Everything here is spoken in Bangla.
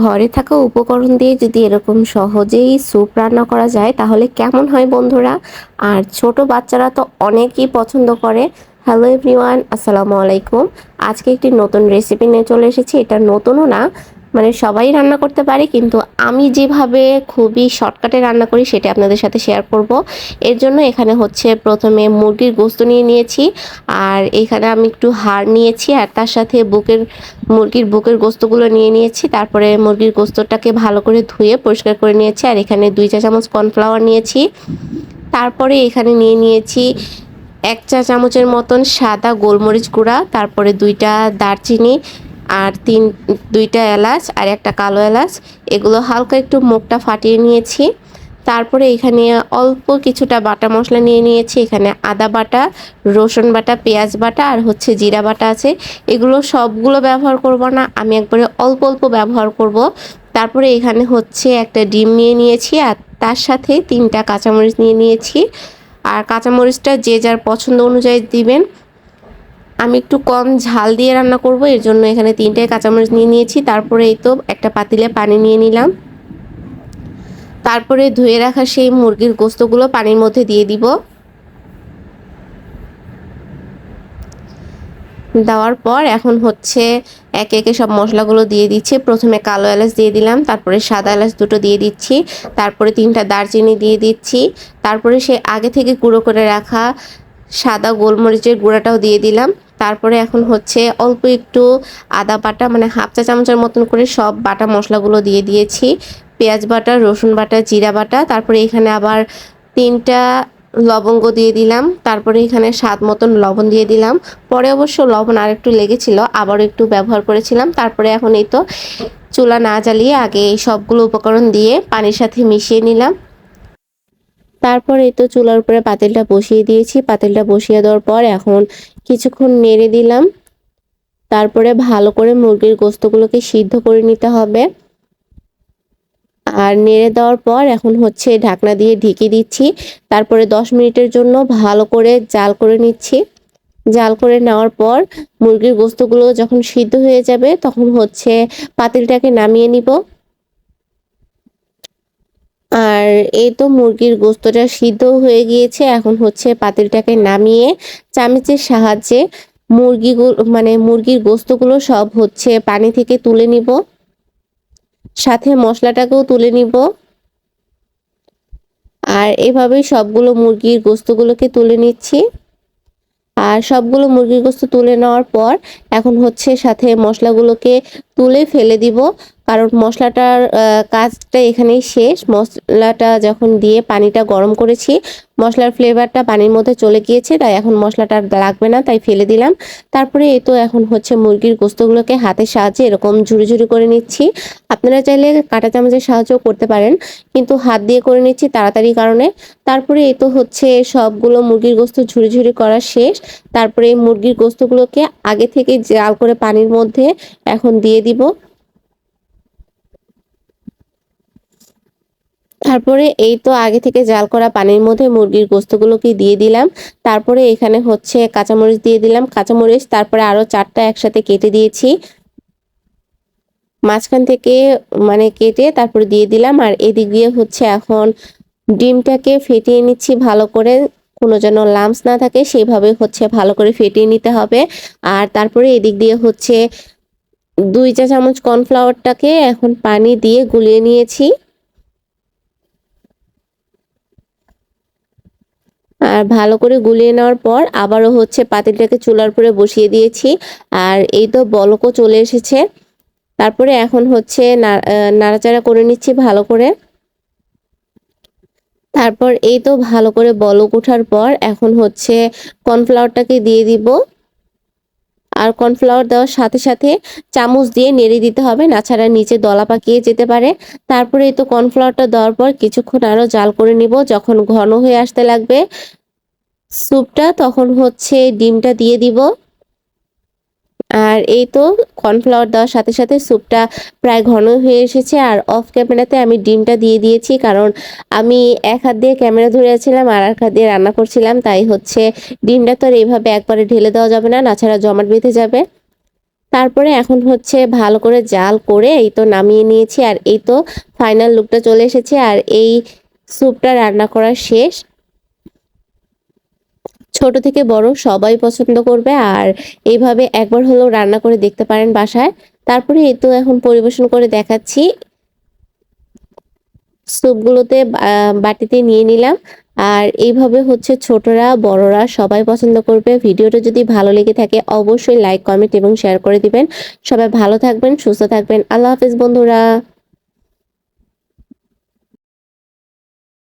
ঘরে থাকা উপকরণ দিয়ে যদি এরকম সহজেই স্যুপ রান্না করা যায়, তাহলে কেমন হয় বন্ধুরা? আর ছোট বাচ্চারা তো অনেকেই পছন্দ করে। হ্যালো এভরিওয়ান আসসালামু আলাইকুম। আজকে একটি নতুন রেসিপি নিয়ে চলে এসেছি। এটা নতুনও না মানে সবাই রান্না করতে পারে, কিন্তু আমি যেভাবে খুবই শর্টকাটে রান্না করি সেটা আপনাদের সাথে শেয়ার করব। এর জন্য এখানে হচ্ছে প্রথমে মুরগির গোস্ত নিয়ে নিয়েছি, আর এখানে আমি একটু হাড় নিয়েছি, আর তার সাথে বুকের, মুরগির বুকের গোস্তগুলো নিয়ে নিয়েছি, তারপরে মুরগির গোস্তটাকে ভালো করে ধুয়ে পরিষ্কার করে নিয়েছি, আর এখানে দুই চা চামচ কর্নফ্লাওয়ার নিয়েছি। তারপরে এখানে নিয়ে নিয়েছি এক চা চামচের মতন সাদা গোলমরিচ গুঁড়া, তারপরে দুইটা দারচিনি আর তিন, দুইটা এলাচ আর একটা কালো এলাচ। এগুলো হালকা একটু মুখটা ফাটিয়ে নিয়েছি। তারপরে এখানে অল্প কিছুটা বাটা মশলা নিয়ে নিয়েছি। এখানে আদা বাটা, রসুন বাটা, পেঁয়াজ বাটা আর হচ্ছে জিরা বাটা আছে। এগুলো সবগুলো ব্যবহার করব না, আমি একবারে অল্প অল্প ব্যবহার করব। তারপরে এখানে হচ্ছে একটা ডিম নিয়ে নিয়েছি আর তার সাথে তিনটা কাঁচামরিচ নিয়ে নিয়েছি। আর কাঁচামরিচটা যে যার পছন্দ অনুযায়ী দিবেন। আমি একটু কম ঝাল দিয়ে রান্না করব, এর জন্য এখানে তিনটায় কাঁচামরিচ নিয়ে নিয়েছি। তারপরে এই তো একটা পাতিলে পানি নিয়ে নিলাম। তারপরে ধুয়ে রাখা সেই মুরগির গোস্তগুলো পানির মধ্যে দিয়ে দিব। দেওয়ার পর এখন হচ্ছে একে একে সব মশলাগুলো দিয়ে দিচ্ছি। প্রথমে কালো এলাচ দিয়ে দিলাম, তারপরে সাদা এলাচ দুটো দিয়ে দিচ্ছি, তারপরে তিনটা দারচিনি দিয়ে দিচ্ছি, তারপরে সে আগে থেকে গুঁড়ো করে রাখা সাদা গোলমরিচের গুঁড়াটাও দিয়ে দিলাম। তারপরে এখন হচ্ছে অল্প একটু আদা বাটা মানে হাফ চা চামচের মতন করে সব বাটা মশলাগুলো দিয়ে দিয়েছি। পেঁয়াজ বাটা, রসুন বাটা, জিরা বাটা, তারপরে এখানে আবার তিনটা লবঙ্গ দিয়ে দিলাম, তারপরে এখানে স্বাদ মতন লবণ দিয়ে দিলাম। পরে অবশ্য লবণ আর একটু লেগেছিল আবার একটু ব্যবহার করেছিলাম। তারপরে এখন এই তো চুলা না জ্বালিয়ে আগে এই সবগুলো উপকরণ দিয়ে পানির সাথে মিশিয়ে নিলাম। তারপর তো চুলার উপরে পাতিলটা বসিয়ে দিয়েছি। পাতিলটা বসিয়ে দেওয়ার পর এখন কিছুক্ষণ নেড়ে দিলাম। তারপরে ভালো করে মুরগির গোস্তগুলোকে সিদ্ধ করে নিতে হবে। আর নেড়ে দেওয়ার পর এখন হচ্ছে ঢাকনা দিয়ে ঢেকে দিচ্ছি। তারপরে দশ মিনিটের জন্য ভালো করে জাল করে নিচ্ছি। জাল করে নেওয়ার পর মুরগির গোস্তগুলো যখন সিদ্ধ হয়ে যাবে তখন হচ্ছে পাতিলটাকে নামিয়ে নিব। আর এই তো মুরগির গোস্তটা সিদ্ধ হয়ে গিয়েছে। এখন হচ্ছে পাতিলটাকে নামিয়ে চামচের সাহায্যে মুরগিগুলো মানে মুরগির গোস্তগুলো সব হচ্ছে পানি থেকে তুলে নিব। সাথে মশলাটাকেও তুলে নিব। আর এভাবেই সবগুলো মুরগির গোস্তগুলোকে তুলে নিচ্ছি। আর সবগুলো মুরগির গোস্ত তুলে নেওয়ার পর এখন হচ্ছে সাথে মশলাগুলোকে তুলে ফেলে দিব। কারণ মশলাটার কাজটা এখানেই শেষ। মশলাটা যখন দিয়ে পানিটা গরম করেছি, মশলার ফ্লেভারটা পানির মধ্যে চলে গিয়েছে, তাই এখন মশলাটা লাগবে না, তাই ফেলে দিলাম। তারপরে এই তো এখন হচ্ছে মুরগির গোস্তগুলোকে হাতের সাহায্যে এরকম ঝুড়ি ঝুড়ি করে নিচ্ছি। আপনারা চাইলে কাঁটা চামচের সাহায্যও করতে পারেন, কিন্তু হাত দিয়ে করে নিচ্ছি তাড়াতাড়ি কারণে। তারপরে এই তো হচ্ছে সবগুলো মুরগির গোস্ত ঝুড়ি ঝুড়ি করা শেষ। তারপরে মুরগির গোস্তগুলোকে আগে থেকে জাল করে পানির মধ্যে এখন দিয়ে দিব। তারপরে এই তো আগে থেকে জাল করা পানির মধ্যে মুরগির গোস্তগুলোকে দিয়ে দিলাম। তারপরে এখানে হচ্ছে কাঁচামরিচ দিয়ে দিলাম। কাঁচামরিচ তারপরে আরও চারটা একসাথে কেটে দিয়েছি। মাঝখান থেকে মানে কেটে তারপরে দিয়ে দিলাম। আর এদিক দিয়ে হচ্ছে এখন ডিমটাকে ফেটিয়ে নিচ্ছি ভালো করে। কোনো যেন লামস না থাকে সেইভাবে হচ্ছে ভালো করে ফেটিয়ে নিতে হবে। আর তারপরে এদিক দিয়ে হচ্ছে দুই চা চামচ কর্নফ্লাওয়ারটাকে এখন পানি দিয়ে গুলিয়ে নিয়েছি। আর ভালো করে গুলিয়ে নেওয়ার পর আবারও হচ্ছে পাতিলটাকে চুলার উপরে বসিয়ে দিয়েছি। আর এই তো বলকও চলে এসেছে। তারপরে এখন হচ্ছে নাড়াচাড়া করে নিচ্ছি ভালো করে। তারপর এই তো ভালো করে বলক ওঠার পর এখন হচ্ছে কর্নফ্লাওয়ারটাকে দিয়ে দিব। আর কর্নফ্লাওয়ার দেওয়ার সাথে সাথে চামচ দিয়ে নেড়ে দিতে হবে। নাছাড়া নিচে দলা পাকিয়ে যেতে পারে। তারপরে এই তো কর্নফ্লাওয়ারটা দেওয়ার পর কিছুক্ষণ আরও জাল করে নিব। যখন ঘন হয়ে আসতে লাগবে, স্যুপটা তখন হচ্ছে ডিমটা দিয়ে দিব। আর এই তো কর্নফ্লাওয়ার দেওয়ার সাথে সাথে স্যুপটা প্রায় ঘন হয়ে এসেছে। আর অফ ক্যামেরাতে আমি ডিমটা দিয়ে দিয়েছি, কারণ আমি এক হাত দিয়ে ক্যামেরা ধরে আছিলাম আর এক হাত দিয়ে রান্না করছিলাম, তাই হচ্ছে ডিমটা তো আর এইভাবে একবারে ঢেলে দেওয়া যাবে না নাছাড়া জমাট বেঁধে যাবে। তারপরে এখন হচ্ছে ভালো করে জাল করে এই তো নামিয়ে নিয়েছি, আর এই তো ফাইনাল লুকটা চলে এসেছে, আর এই স্যুপটা রান্না করা শেষ। ছোট থেকে বড় সবাই পছন্দ করবে। আর এইভাবে একবার হলেও রান্না করে দেখতে পারেন বাসায়। তারপরে এই তো এখন পরিবেশন করে দেখাচ্ছি। স্যুপগুলোতে বাটিতে নিয়ে নিলাম। আর এইভাবে হচ্ছে ছোটরা, বড়রা সবাই পছন্দ করবে। ভিডিওটা যদি ভালো লেগে থাকে অবশ্যই লাইক, কমেন্ট এবং শেয়ার করে দিবেন। সবাই ভালো থাকবেন, সুস্থ থাকবেন। আল্লাহ হাফেজ বন্ধুরা।